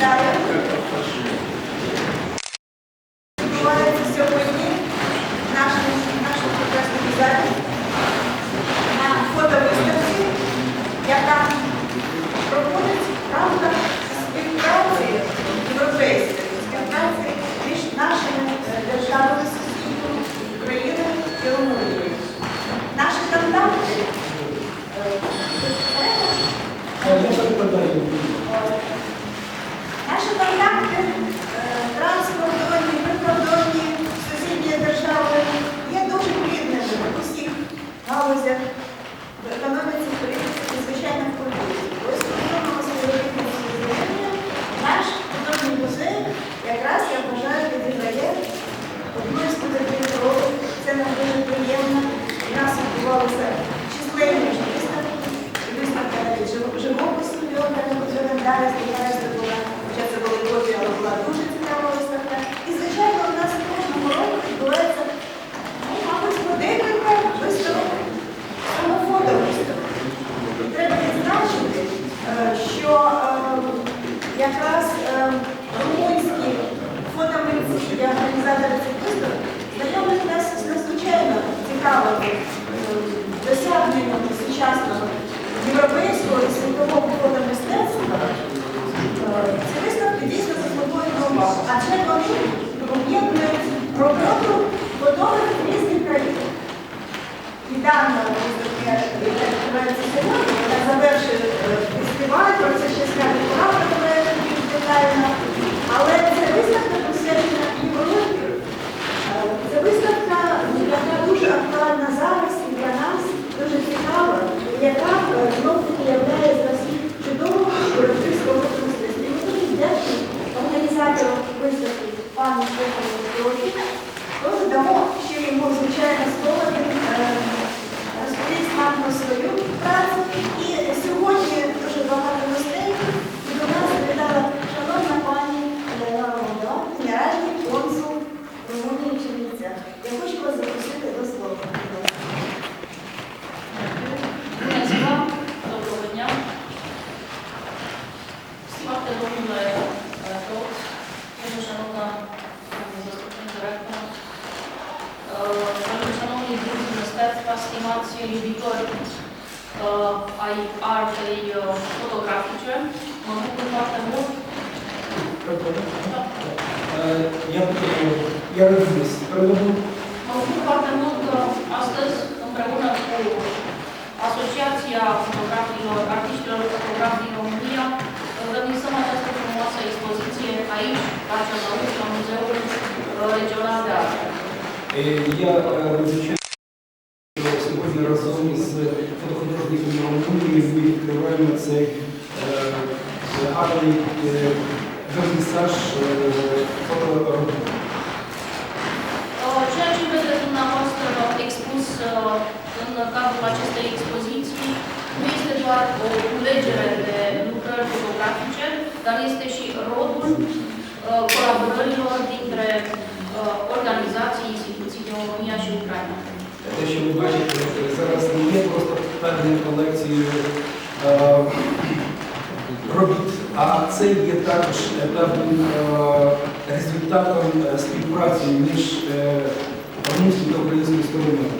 Далі. В економіці, сучасного європейського і світового фотомистецтва. Е, Ці виставки дійсно заслуговують увагу, адже вони об'єднують роботу фотографів різних країн. Недавно виставки, яка відбувається сьогодні, вона завершує е, фестиваль, про це ще скаже правда, детально. стимаți iubitori е, ai artei е, fotografice, mă bucur foarte mult Е, Я я розумію. Переводу. Mă bucur foarte mult că astăzi, împreună cu Asociația Fotografilor, Artiștilor Fotografi din România, organizăm această frumoasă expoziție aici, la Cernăuți, la Muzeul uh, Regional de Artă. Е, Я е, визначаю, що сьогодні разом із фотохудожниками Румунії ми відкриваємо цей е, гарний е, вернісаж е, фоторобот. Uh, Ceea ce vedeți dumneavoastră expus uh, în cadrul acestei expoziții nu este doar o culegere de lucrări fotografice, dar este și rodul uh, colaborărilor dintre uh, organizații, instituții din România și Ucraina. Те, що ви бачите зараз, не є просто певною колекцією е, робіт, а це є також певним е, результатом е, співпраці між е, румунською та українською стороною.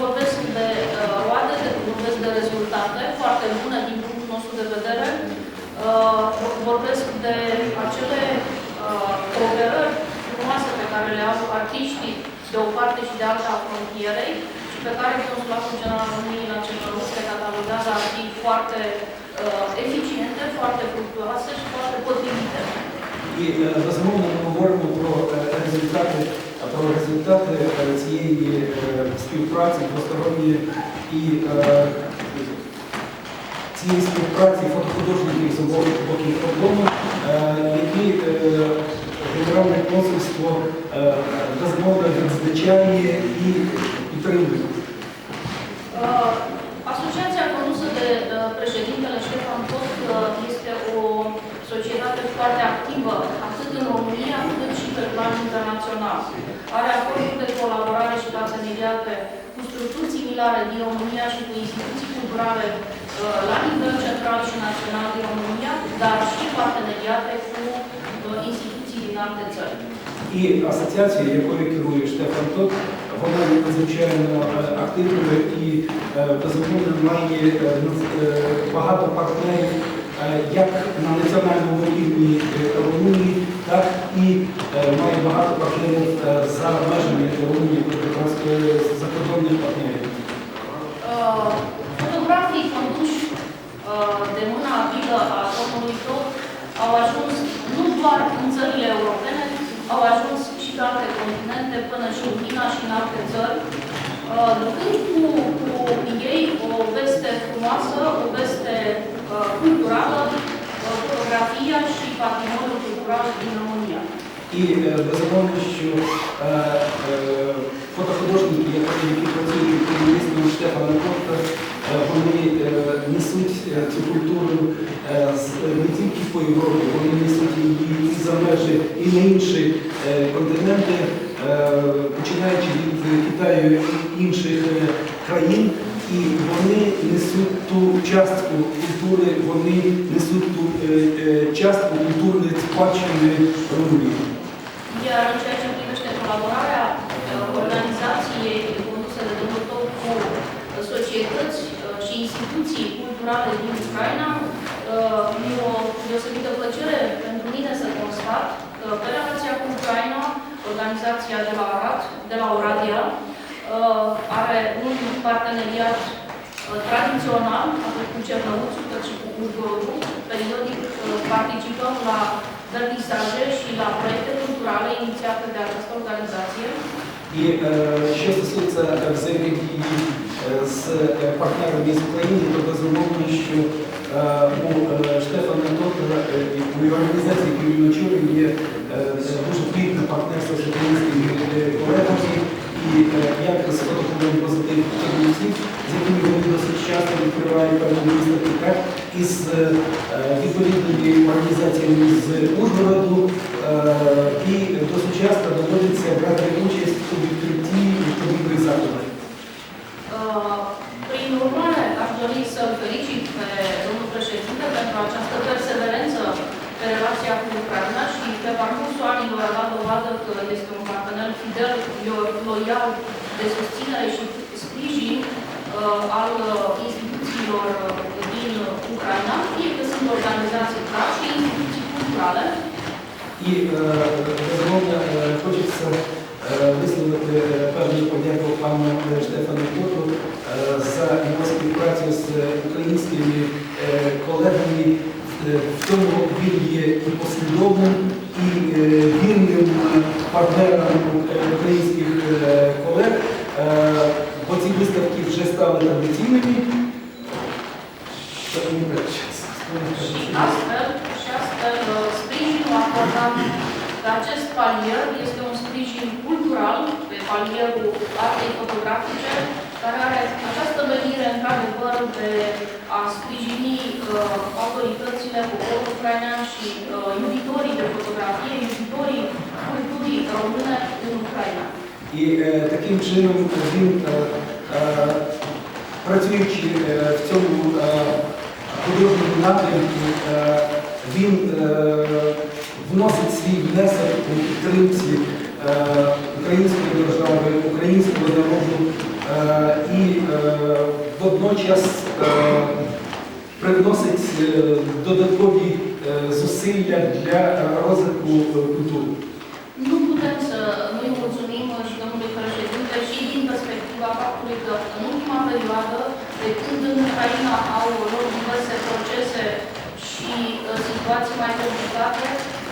Vorbesc de uh, roade, de, vorbesc de rezultate foarte bune din punctul nostru de vedere. Uh, vorbesc de de o parte și de alta a frontierei pe care Consulatul General al României la Cernăuți le cataloguează a fi foarte uh, eficiente, foarte fructuoase și foarte potrivite. І е, безумовно ми говоримо про е, результати, про результати е, цієї е, співпраці двосторонньої і е, цієї співпраці фотохудожників з обох боків е, які е, Генеральне консульство е, безумовно відзначає і підтримує. Uh, Asociația condusă de uh, președintele Ștefan Post uh, este o societate foarte activă, atât în România, cât și pe plan internațional. Are acorduri de colaborare și parteneriate cu structuri similare din România și cu instituții culturale uh, la nivel central și național din România, dar și parteneriate cu І асоціація, якою керує Штефан Тот, вона є надзвичайно е, активною і е, безумовно має е, багато партнерів як на національному рівні Румунії, так і має багато партнерів за межами Румунії, тобто закордонних партнерів. Fotografii conduși de mâna abilă a domnului Tot ajuns și pe alte continente, până și în China și în alte țări, uh, ducând cu, cu ei o veste frumoasă, o veste uh, culturală, uh, fotografia și patrimoniul cultural din România. І е, безумовно, що е, е, фотохудожники, які Штефана Котта, е, вони е, несуть е, цю культуру не тільки по Європі, вони несуть її і за межі, і на інші континенти, починаючи від Китаю і інших країн. І вони несуть ту частку культури, вони несуть ту частку культурної спадщини Румунії. Iar în ceea ce societăți uh, și instituții culturale din Ucraina, uh, e o deosebită plăcere pentru mine să constat că pe relația cu Ucraina, organizația de la Arad, de la Oradea, uh, are un parteneriat uh, tradițional, atât cu Cernăuțul, cât și cu Ujgorul. Periodic uh, participăm la vernisaje și la proiecte culturale inițiate de această organizație. І е, що стосується е, взаємодії е, з е, партнерами з України, то безумовно, що е, у е, Штефана Тотера і у організації, яку він очолює, є дуже плідне партнерство з українськими колегами. І як фотоклубом позитив Чернівців, з якими вони досить часто відкривають певні виставки, і з відповідними організаціями з Ужгороду. Е, І досить часто доводиться брати участь у відкритті відповідних заходів. Uh, Prin urmare, aș dori să-l felicit pe domnul președinte pentru această perseverență relația Ucraina și pe parcursul anilor a dat dovadă că este un partener fidel, lo- loial de susținere și sprijin uh, al uh, instituțiilor uh, din Ucraina, fie că sunt organizații ca și instituții culturale, І е, безумовно е, хочеться е, висловити е, певну подяку пану е, Штефану Коту е, за його співпрацю з українськими е, колегами. Е, В цьому він є і послідовним, і е, вірним партнером е, українських е, колег, Е, бо ці виставки вже стали традиційними. Що мені брати час? Și astfel, și astfel, uh, sprijinul acordat pe acest palier este un sprijin cultural pe palierul artei fotografice, care are această venire, într-adevăr, de a sprijini uh, autoritățile, și uh, iubitorii de fotografie, iubitorii culturii române în Ucraina. І е, таким чином він, е, е, працюючи е, в цьому е, художньому напрямку, е, він е, вносить свій внесок у підтримці е, української держави, українського народу е, і е, водночас е, привносить е, додаткові е, зусилля для е, розвитку е, культури. Nu putem să nu-i mulțumim și domnului președinte și din perspectiva faptului că în ultima perioadă, de când în Ucraina au loc diverse procese și uh, situații mai complicate,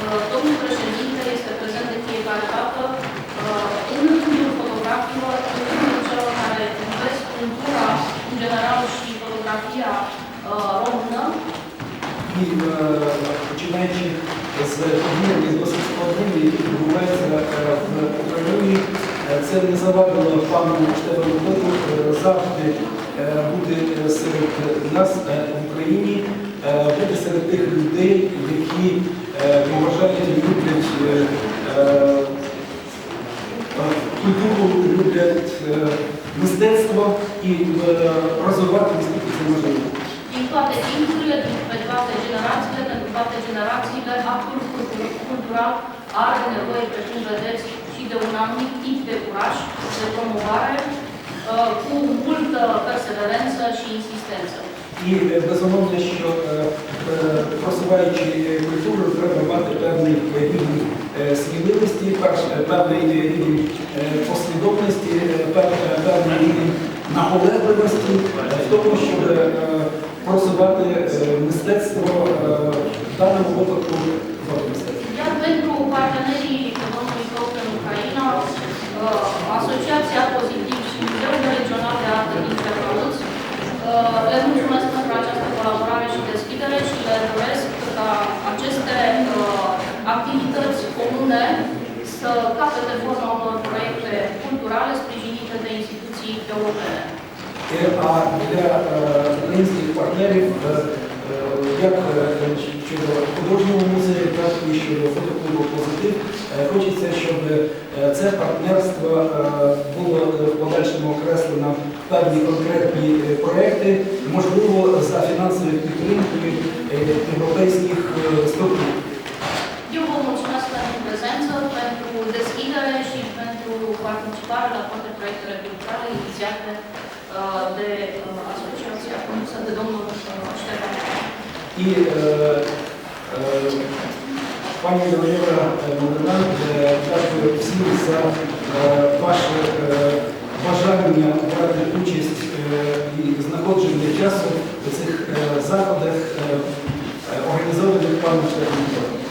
uh, domnul președinte este prezent de fiecare dată uh, în rândul fotografilor, în rândul celor care iubesc cultura în general și fotografia uh, română І е, починаючи з подіями досить складними, які відбуваються е, в Україні, е, це не завадило пану Штефану е, завжди бути серед нас в Україні, бути серед тих людей, які поважають і люблять культуру, люблять мистецтво і розвивати це можливо. generațiile, actul cultur- cultural are nevoie, pe cum vedeți, și de un anumit tip de curaj, de promovare, uh, cu multă perseverență și insistență. І е, безумовно, що е, е, просуваючи культуру, треба мати певний рівень е, сміливості, перш- е, певний рівень е, послідовності, е, пев- е, певний рівень наполегливості е, в тому, щоб е, просувати е, мистецтво е, в даному випадку фотомистецтво. Iar pentru partenerii domnului Coc în Ucraina, uh, Asociația Pozitiv și Muzeul Regional de Artă din Cernăuț, uh, le mulțumesc pentru această colaborare și deschidere și le doresc ca aceste uh, activități comune să capete forma unor proiecte culturale sprijinite de instituții europene. Е, А для е, українських щодо художнього музею, так і щодо фотоклубу позитив, е, хочеться, щоб е, це партнерство е, було в подальшому окреслено певні конкретні проекти, можливо, за фінансовою підтримкою європейських структур. Eu vă mulțumesc pentru prezență, pentru deschidere și pentru participare la toate proiectele culturale inițiate de asociația condusă de domnul Ștefan. І пані Володимира Богдан, е, дякую всім за е, ваше е, бажання брати участь е, і знаходження часу у цих е, заходах, е, е, організованих паном Штефаном.